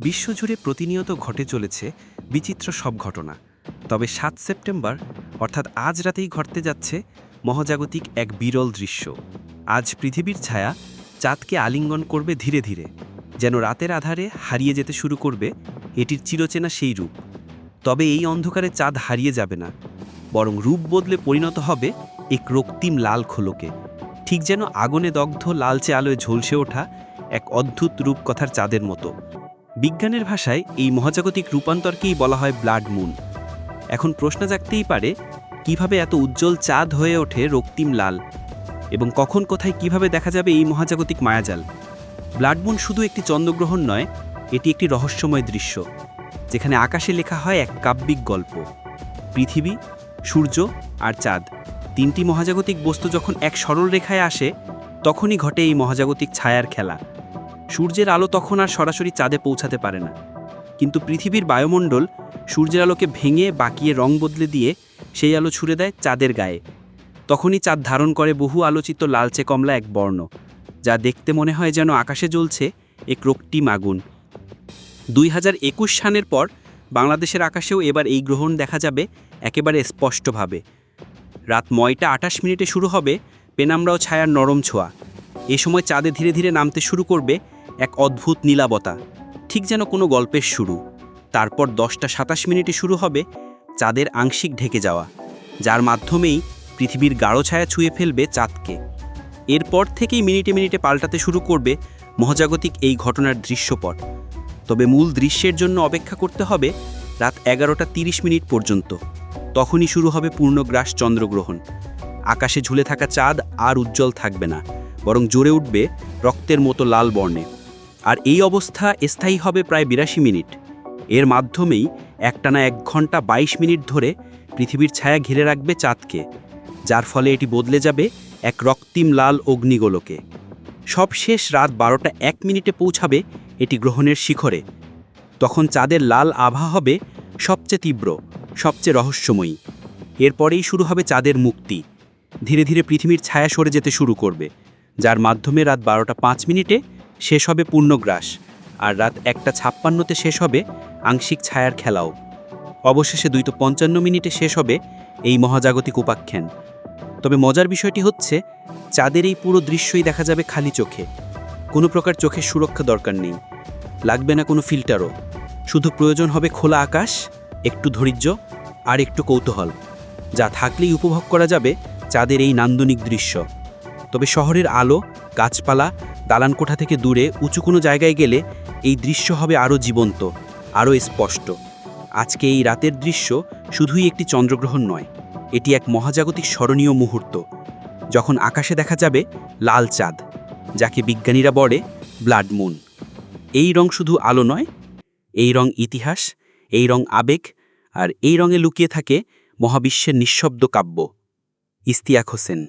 বিশ্বজুড়ে প্রতিনিয়ত ঘটে চলেছে বিচিত্র সব ঘটনা। তবে সাত সেপ্টেম্বর, অর্থাৎ আজ রাতেই ঘটতে যাচ্ছে মহাজাগতিক এক বিরল দৃশ্য। আজ পৃথিবীর ছায়া চাঁদকে আলিঙ্গন করবে ধীরে ধীরে। যেন রাতের আধারে হারিয়ে যেতে শুরু করবে, এটির চিরচেনা সেই রূপ। তবে এই অন্ধকারে চাঁদ হারিয়ে যাবে না, বরং রূপ বদলে পরিণত হবে এক রক্তিম লাল খোলকে। ঠিক যেন আগুনে দগ্ধ লালচে আলোয় ঝলসে ওঠা এক অদ্ভুত রূপকথার চাঁদের মতো। বিজ্ঞানের ভাষায় এই মহাজাগতিক রূপান্তরকেই বলা হয় ব্লাড মুন। এখন প্রশ্ন জাগতেই পারে, কীভাবে এত উজ্জ্বল চাঁদ হয়ে ওঠে রক্তিম লাল? এবং কখন কোথায় কীভাবে দেখা যাবে এই মহাজাগতিক মায়াজাল? ব্লাড মুন শুধু একটি চন্দ্রগ্রহণ নয়, এটি একটি রহস্যময় দৃশ্য, যেখানে আকাশে লেখা হয় এক কাব্যিক গল্প। পৃথিবী, সূর্য আর চাঁদ, তিনটি মহাজাগতিক বস্তু যখন এক সরল রেখায় আসে, তখনই ঘটে এই মহাজাগতিক ছায়ার খেলা। সূর্যের আলো তখন আর সরাসরি চাঁদে পৌঁছাতে পারে না। কিন্তু পৃথিবীর বায়ুমণ্ডল সূর্যের আলোকে ভেঙে বাকিয়ে রং বদলে দিয়ে সেই আলো ছুড়ে দেয় চাঁদের গায়ে। তখনই চাঁদ ধারণ করে বহু আলোচিত লালচে কমলা এক বর্ণ, যা দেখতে মনে হয় যেন আকাশে জ্বলছে এক রক্তিম আগুন। দুই হাজার একুশ সালের পর বাংলাদেশের আকাশেও এবার এই গ্রহণ দেখা যাবে একেবারে স্পষ্টভাবে। রাত নয়টা আটাশ মিনিটে শুরু হবে পেনামরাও ছায়ার নরম ছোঁয়া। এ সময় চাঁদে ধীরে ধীরে নামতে শুরু করবে এক অদ্ভুত নীলাবতা, ঠিক যেন কোনো গল্পের শুরু। তারপর দশটা সাতাশ মিনিটে শুরু হবে চাঁদের আংশিক ঢেকে যাওয়া, যার মাধ্যমেই পৃথিবীর গাঢ় ছায়া ছুঁয়ে ফেলবে চাঁদকে। এরপর থেকেই মিনিটে মিনিটে পাল্টাতে শুরু করবে মহাজাগতিক এই ঘটনার দৃশ্যপট। তবে মূল দৃশ্যের জন্য অপেক্ষা করতে হবে রাত এগারোটা তিরিশ মিনিট পর্যন্ত। তখনই শুরু হবে পূর্ণগ্রাস চন্দ্রগ্রহণ। আকাশে ঝুলে থাকা চাঁদ আর উজ্জ্বল থাকবে না, বরং জোরে উঠবে রক্তের মতো লাল বর্ণে। আর এই অবস্থা স্থায়ী হবে প্রায় বিরাশি মিনিট। এর মাধ্যমেই একটানা এক ঘণ্টা ২২ মিনিট ধরে পৃথিবীর ছায়া ঘিরে রাখবে চাঁদকে, যার ফলে এটি বদলে যাবে এক রক্তিম লাল অগ্নিগোলকে। সবশেষ রাত বারোটা এক মিনিটে পৌঁছাবে এটি গ্রহণের শিখরে। তখন চাঁদের লাল আভা হবে সবচেয়ে তীব্র, সবচেয়ে রহস্যময়ী। এরপরেই শুরু হবে চাঁদের মুক্তি। ধীরে ধীরে পৃথিবীর ছায়া সরে যেতে শুরু করবে, যার মাধ্যমে রাত বারোটা পাঁচ মিনিটে শেষ হবে পূর্ণগ্রাস, আর রাত একটা ছাপ্পান্নতে শেষ হবে আংশিক ছায়ার খেলাও। অবশেষে দুইটো পঞ্চান্ন মিনিটে শেষ হবে এই মহাজাগতিক উপাখ্যান। তবে মজার বিষয়টি হচ্ছে, চাঁদের এই পুরো দৃশ্যই দেখা যাবে খালি চোখে। কোনো প্রকার চোখের সুরক্ষা দরকার নেই। লাগবে না কোনো ফিল্টারও। শুধু প্রয়োজন হবে খোলা আকাশ, একটু ধৈর্য, আর একটু কৌতূহল। যা থাকলেই উপভোগ করা যাবে চাঁদের এই নান্দনিক দৃশ্য। তবে শহরের আলো, গাছপালা দালান কোঠা থেকে দূরে উঁচু কোনো জায়গায় গেলে এই দৃশ্য হবে আরও জীবন্ত, আরও স্পষ্ট। আজকে এই রাতের দৃশ্য শুধুই একটি চন্দ্রগ্রহণ নয়, এটি এক মহাজাগতিক স্মরণীয় মুহূর্ত, যখন আকাশে দেখা যাবে লাল চাঁদ, যাকে বিজ্ঞানীরা বলে ব্লাড মুন। এই রং শুধু আলো নয়, এই রং ইতিহাস, এই রং আবেগ, আর এই রঙে লুকিয়ে থাকে মহাবিশ্বের নিঃশব্দ কাব্য। ইস্তিয়াক হোসেন